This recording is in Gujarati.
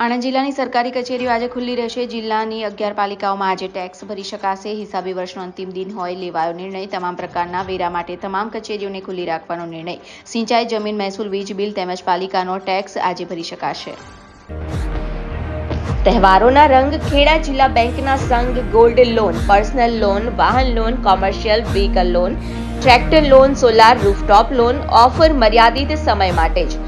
આણંદ જિલ્લાની સરકારી કચેરીઓ આજે ખુલ્લી રહેશે. જિલ્લાની અગિયાર પાલિકાઓમાં આજે ટેક્સ ભરી શકાશે. હિસાબી વર્ષનો અંતિમ દિન હોય લેવાયો નિર્ણય. તમામ પ્રકારના વેરા માટે તમામ કચેરીઓને ખુલ્લી રાખવાનો નિર્ણય. સિંચાઈ, જમીન, મહેસૂલ, વીજ બિલ તેમજ પાલિકાનો ટેક્સ આજે ભરી શકાશે. તહેવારોના રંગ ખેડા જિલ્લા બેંકના સંઘ ગોલ્ડ લોન, પર્સનલ લોન, વાહન loan, commercial vehicle loan, tractor loan, solar rooftop loan, offer મર્યાદિત સમય માટે જ.